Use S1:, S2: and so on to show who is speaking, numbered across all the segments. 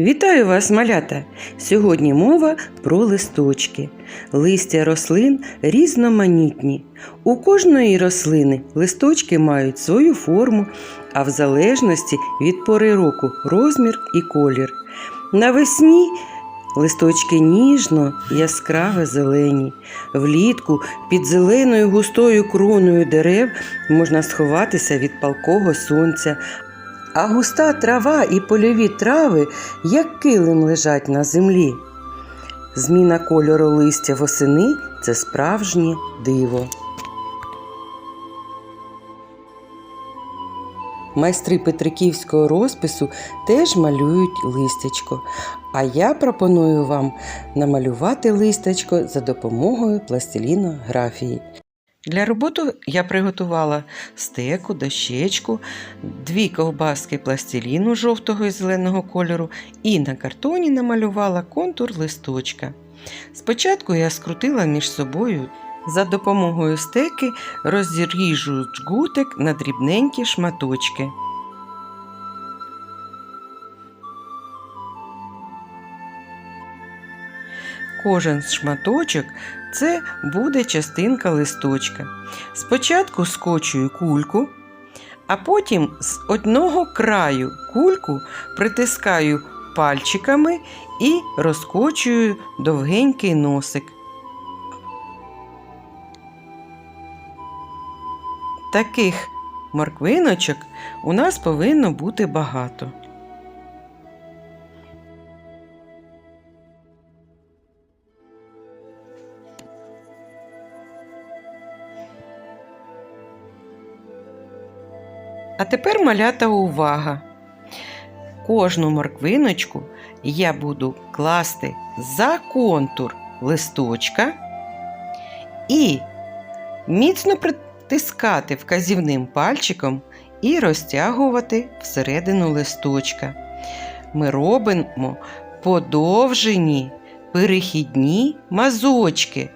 S1: Вітаю вас, малята! Сьогодні мова про листочки. Листя рослин різноманітні. У кожної рослини листочки мають свою форму, а в залежності від пори року розмір і колір. Навесні листочки ніжно яскраво зелені. Влітку під зеленою густою кроною дерев можна сховатися від палкого сонця, а густа трава і польові трави, як килим лежать на землі. Зміна кольору листя восени це справжнє диво. Майстри петриківського розпису теж малюють листячко, а я пропоную вам намалювати листячко за допомогою пластилінографії. Для роботи я приготувала стеку, дощечку, дві ковбаски пластиліну жовтого і зеленого кольору і на картоні намалювала контур листочка. Спочатку я скрутила між собою. За допомогою стеки розріжу джгутик на дрібненькі шматочки. Кожен шматочок це буде частинка листочка. Спочатку скочую кульку, а потім з одного краю кульку притискаю пальчиками і розкочую довгенький носик. Таких морквиночок у нас повинно бути багато. А тепер малята увага. Кожну морквиночку я буду класти за контур листочка і міцно притискати вказівним пальчиком і розтягувати всередину листочка. Ми робимо подовжені перехідні мазочки.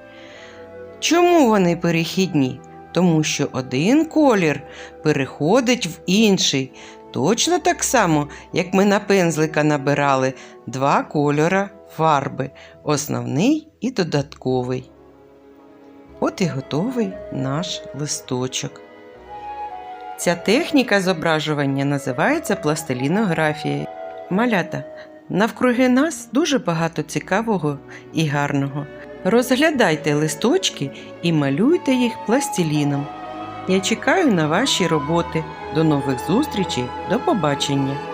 S1: Чому вони перехідні? Тому що один колір переходить в інший. Точно так само, як ми на пензлика набирали два кольора фарби основний і додатковий. От і готовий наш листочок. Ця техніка зображування називається пластилінографія. Малята, навкруги нас дуже багато цікавого і гарного. Розглядайте листочки і малюйте їх пластиліном. Я чекаю на ваші роботи. До нових зустрічей, до побачення!